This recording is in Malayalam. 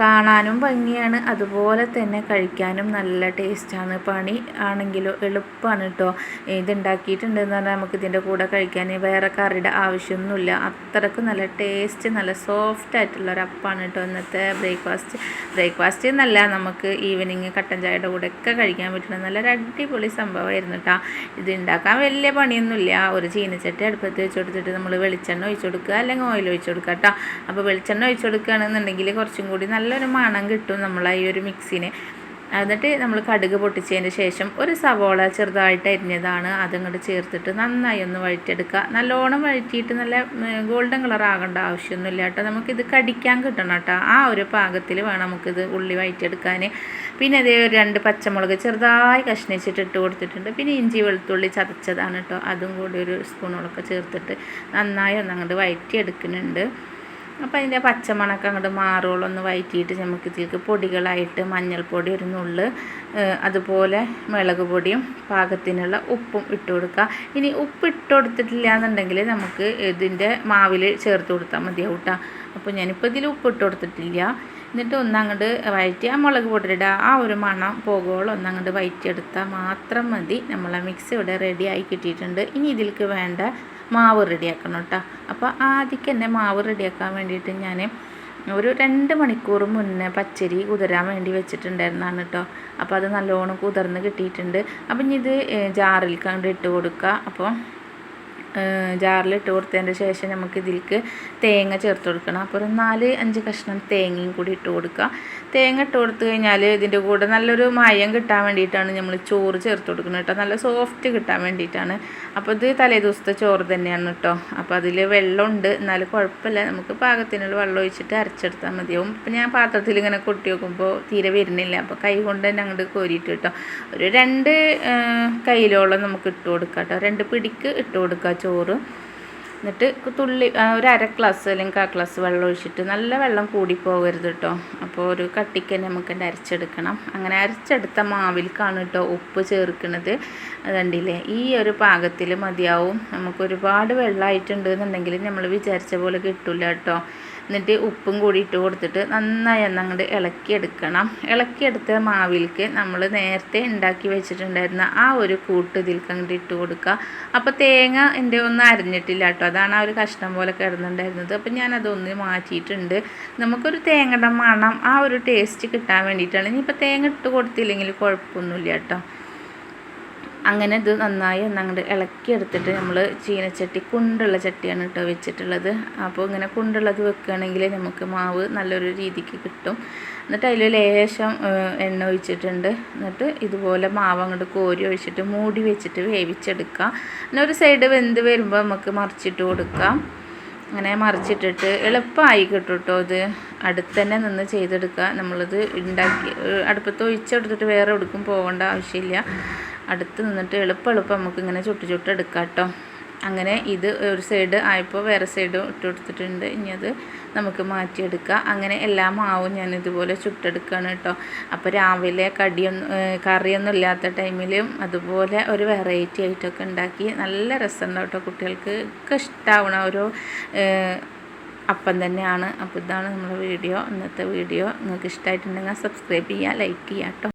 കാണാനും ഭംഗിയാണ്. അതുപോലെ തന്നെ കഴിക്കാനും നല്ല ടേസ്റ്റാണ്. പണി ആണെങ്കിലോ എളുപ്പമാണ് കേട്ടോ ഇതുണ്ടാക്കിയിട്ടുണ്ടെന്ന് പറഞ്ഞാൽ നമുക്ക് ഇതിന്റെ കൂടെ കഴിക്കാൻ വേറെ കറിയുടെ ആവശ്യമൊന്നുമില്ല. അത്രയ്ക്ക് നല്ല ടേസ്റ്റ് നല്ല സോഫ്റ്റ് ആയിട്ടുള്ള ഒരു അപ്പാണ് കേട്ടോ ഇന്നത്തെ ബ്രേക്ക്ഫാസ്റ്റ്. ബ്രേക്ക്ഫാസ്റ്റ് എന്നല്ല നമുക്ക് ഈവനിങ് കട്ടൻ ചായയുടെ കൂടെ ഒക്കെ കഴിക്കാൻ പറ്റുന്ന നല്ലൊരു അടിപൊളി സംഭവമായിരുന്നു കേട്ടോ ഇത് ഉണ്ടാക്കാൻ വലിയ പണിയൊന്നുമില്ല. ഒരു ചീനച്ചട്ടി അടുപ്പത്ത് വെച്ച് കൊടുത്തിട്ട് നമ്മൾ വെളിച്ചെണ്ണ ഒഴിച്ചു കൊടുക്കുക അല്ലെങ്കിൽ ഓയിൽ ഒഴിച്ചു കൊടുക്കുക കേട്ടോ അപ്പോൾ വെളിച്ചെണ്ണ ഒഴിച്ചു കൊടുക്കുകയാണെന്നുണ്ടെങ്കിൽ കുറച്ചും കൂടി നല്ലൊരു മണം കിട്ടും നമ്മൾ ഈ ഒരു മിക്സിന് എന്നിട്ട് നമ്മൾ കടുക് പൊട്ടിച്ചതിന് ശേഷം ഒരു സവോള ചെറുതായിട്ട് അരിഞ്ഞതാണ് അതങ്ങോട്ട് ചേർത്തിട്ട് നന്നായി ഒന്ന് വഴറ്റിയെടുക്കുക നല്ലോണം വഴറ്റിയിട്ട് നല്ല ഗോൾഡൻ കളർ ആകേണ്ട ആവശ്യമൊന്നുമില്ല കേട്ടോ. നമുക്കിത് കടിക്കാൻ കിട്ടണം കേട്ടോ. ആ ഒരു പാകത്തിൽ വേണം നമുക്കിത് ഉള്ളി വഴറ്റിയെടുക്കാൻ പിന്നെ അതേ ഒരു രണ്ട് പച്ചമുളക് ചെറുതായി കഷ്ണിച്ചിട്ട് ഇട്ട് കൊടുത്തിട്ടുണ്ട്. പിന്നെ ഇഞ്ചി വെളുത്തുള്ളി ചതച്ചതാണ് കേട്ടോ. അതും കൂടി ഒരു സ്പൂണോളൊക്കെ ചേർത്തിട്ട് നന്നായി ഒന്ന് അങ്ങോട്ട് വഴറ്റിയെടുക്കുന്നുണ്ട്. അപ്പോൾ അതിന്റെ പച്ചമണക്കം അങ്ങോട്ട് മാറുള്ളൂ ഒന്ന് വയറ്റിയിട്ട് നമുക്ക് ഇതിലേക്ക് പൊടികളായിട്ട് മഞ്ഞൾപ്പൊടി ഒരു നുള്ള് അതുപോലെ മുളക് പൊടിയും പാകത്തിനുള്ള ഉപ്പും ഇട്ട് കൊടുക്കുക. ഇനി ഉപ്പ് ഇട്ട് കൊടുത്തിട്ടില്ല എന്നുണ്ടെങ്കിൽ നമുക്ക് ഇതിന്റെ മാവിൽ ചേർത്ത് കൊടുത്താൽ മതിയാവും കേട്ടോ അപ്പോൾ ഞാനിപ്പോൾ ഇതിൽ ഉപ്പ് ഇട്ട് കൊടുത്തിട്ടില്ല. എന്നിട്ട് ഒന്നങ്ങോട്ട് വയറ്റി ആ മുളക് പൊടിയിടുക ആ ഒരു മണം പോകുമ്പോൾ ഒന്നങ്ങോട്ട് വയറ്റിയെടുത്താൽ മാത്രം മതി. നമ്മളെ മിക്സ് ഇവിടെ റെഡി ആയി കിട്ടിയിട്ടുണ്ട്. ഇനി ഇതിലേക്ക് വേണ്ട മാവ് റെഡിയാക്കണം കേട്ടോ. അപ്പോൾ ആദ്യം തന്നെ മാവ് റെഡിയാക്കാൻ വേണ്ടിയിട്ട് ഞാൻ ഒരു രണ്ട് മണിക്കൂർ മുന്നേ പച്ചരി കുതിരാൻ വേണ്ടി വെച്ചിട്ടുണ്ടായിരുന്നാണ് കേട്ടോ. അപ്പോൾ അത് നല്ലോണം കുതിർന്ന് കിട്ടിയിട്ടുണ്ട്. അപ്പം ഇനി ഇത് ജാറിൽ കണ്ട് ഇട്ട് കൊടുക്കുക. അപ്പോൾ ജാറിലിട്ട് കൊടുത്തതിന്റെ ശേഷം നമുക്ക് ഇതിലേക്ക് തേങ്ങ ചേർത്ത് കൊടുക്കണം. അപ്പോൾ ഒരു നാല് അഞ്ച് കഷ്ണം തേങ്ങയും കൂടി ഇട്ട് കൊടുക്കുക. തേങ്ങ ഇട്ട് കൊടുത്തു കഴിഞ്ഞാൽ ഇതിന്റെ കൂടെ നല്ലൊരു മയം കിട്ടാൻ വേണ്ടിയിട്ടാണ് നമ്മൾ ചോറ് ചേർത്ത് കൊടുക്കുന്നത് കേട്ടോ. നല്ല സോഫ്റ്റ് കിട്ടാൻ വേണ്ടിയിട്ടാണ്. അപ്പോൾ ഇത് തലേ ദിവസത്തെ ചോറ് തന്നെയാണ് കേട്ടോ. അപ്പോൾ അതിൽ വെള്ളമുണ്ട്. എന്നാലും കുഴപ്പമില്ല. നമുക്ക് പാകത്തിനുള്ള വെള്ളം ഒഴിച്ചിട്ട് അരച്ചെടുത്താൽ മതിയാവും. ഇപ്പം ഞാൻ പാത്രത്തിൽ ഇങ്ങനെ കൊട്ടി വെക്കുമ്പോൾ തീരെ വരുന്നില്ല. അപ്പോൾ കൈ കൊണ്ട് തന്നെ അങ്ങോട്ട് കോരിയിട്ട് കേട്ടോ. ഒരു രണ്ട് കയ്യിലോളം നമുക്ക് ഇട്ട് കൊടുക്കാം കേട്ടോ. രണ്ട് പിടിക്ക് ഇട്ട് കൊടുക്കുക ചോറ്. എന്നിട്ട് തുള്ളി ഒരു അര ഗ്ലാസ് അല്ലെങ്കിൽ കാ ഗ്ലാസ് വെള്ളം ഒഴിച്ചിട്ട് നല്ല വെള്ളം കൂടി പോകരുത് കേട്ടോ അപ്പോൾ ഒരു കട്ടിക്ക് തന്നെ നമുക്ക് അരച്ചെടുക്കണം. അങ്ങനെ അരച്ചെടുത്ത മാവിൽക്കാണ് കേട്ടോ ഉപ്പ് ചേർക്കുന്നത്. അതുണ്ടില്ലേ ഈ ഒരു പാകത്തിൽ മതിയാവും. നമുക്ക് ഒരുപാട് വെള്ളമായിട്ടുണ്ട് എന്നുണ്ടെങ്കിൽ നമ്മൾ വിചാരിച്ച പോലെ കിട്ടില്ല കേട്ടോ എന്നിട്ട് ഉപ്പും കൂടി ഇട്ട് കൊടുത്തിട്ട് നന്നായി അങ്ങോട്ട് ഇളക്കിയെടുക്കണം. ഇളക്കിയെടുത്ത മാവിലേക്ക് നമ്മൾ നേരത്തെ ഉണ്ടാക്കി വെച്ചിട്ടുണ്ടായിരുന്ന ആ ഒരു കൂട്ട് ഇതിലേക്ക് അങ്ങോട്ട് ഇട്ട് കൊടുക്കുക അപ്പോൾ തേങ്ങ എന്റെ ഒന്നും അരിഞ്ഞിട്ടില്ല കേട്ടോ അതാണ് ആ ഒരു കഷ്ണം പോലെ കിടന്നുണ്ടായിരുന്നത്. അപ്പം ഞാനതൊന്ന് മാറ്റിയിട്ടുണ്ട്. നമുക്കൊരു തേങ്ങയുടെ മണം ആ ഒരു ടേസ്റ്റ് കിട്ടാൻ വേണ്ടിയിട്ടാണ്. ഇനിയിപ്പോൾ തേങ്ങ ഇട്ട് കൊടുത്തില്ലെങ്കിൽ കുഴപ്പമൊന്നുമില്ല കേട്ടോ അങ്ങനെ ഇത് നന്നായി ഒന്നങ്ങോട്ട് ഇളക്കിയെടുത്തിട്ട് നമ്മൾ ചീനച്ചട്ടി കുണ്ടുള്ള ചട്ടിയാണ് കേട്ടോ വെച്ചിട്ടുള്ളത്. അപ്പോൾ ഇങ്ങനെ കുണ്ടുള്ളത് വെക്കുകയാണെങ്കിൽ നമുക്ക് മാവ് നല്ലൊരു രീതിക്ക് കിട്ടും. എന്നിട്ട് അതിൽ ലേശം എണ്ണ ഒഴിച്ചിട്ടുണ്ട്. എന്നിട്ട് ഇതുപോലെ മാവ് അങ്ങോട്ട് കോരി ഒഴിച്ചിട്ട് മൂടി വെച്ചിട്ട് വേവിച്ചെടുക്കുക പിന്നെ ഒരു സൈഡ് വെന്ത് വരുമ്പോൾ നമുക്ക് മറിച്ചിട്ട് കൊടുക്കാം. അങ്ങനെ മറിച്ചിട്ടിട്ട് എളുപ്പമായി കിട്ടും കേട്ടോ ഇത്. അടുത്ത് തന്നെ നിന്ന് ചെയ്തെടുക്കുക. നമ്മളിത് ഉണ്ടാക്കി അടുപ്പത്ത് ഒഴിച്ചെടുത്തിട്ട് വേറെ എടുക്കും പോകേണ്ട ആവശ്യമില്ല. അടുത്ത് നിന്നിട്ട് എളുപ്പം എളുപ്പം നമുക്ക് ഇങ്ങനെ ചുട്ട് ചുട്ട് എടുക്കാം കേട്ടോ. അങ്ങനെ ഇത് ഒരു സൈഡ് ആയപ്പോൾ വേറെ സൈഡ് ഇട്ട് കൊടുത്തിട്ടുണ്ട്. ഇനി അത് നമുക്ക് മാറ്റിയെടുക്കാം. അങ്ങനെ എല്ലാ മാവും ഞാൻ ഇതുപോലെ ചുട്ടെടുക്കുകയാണ് കേട്ടോ. അപ്പോൾ രാവിലെ കടിയൊന്നും കറിയൊന്നും ഇല്ലാത്ത ടൈമിലും അതുപോലെ ഒരു വെറൈറ്റി ആയിട്ടൊക്കെ ഉണ്ടാക്കി നല്ല രസമുണ്ടാവും കേട്ടോ കുട്ടികൾക്ക്. ഒക്കെ ഇഷ്ടമാവണ ഒരു അപ്പം തന്നെയാണ്. അപ്പോൾ ഇതാണ് നമ്മുടെ വീഡിയോ. ഇന്നത്തെ വീഡിയോ നിങ്ങൾക്ക് ഇഷ്ടമായിട്ടുണ്ടെങ്കിൽ സബ്സ്ക്രൈബ് ചെയ്യുക ലൈക്ക് ചെയ്യുക കേട്ടോ.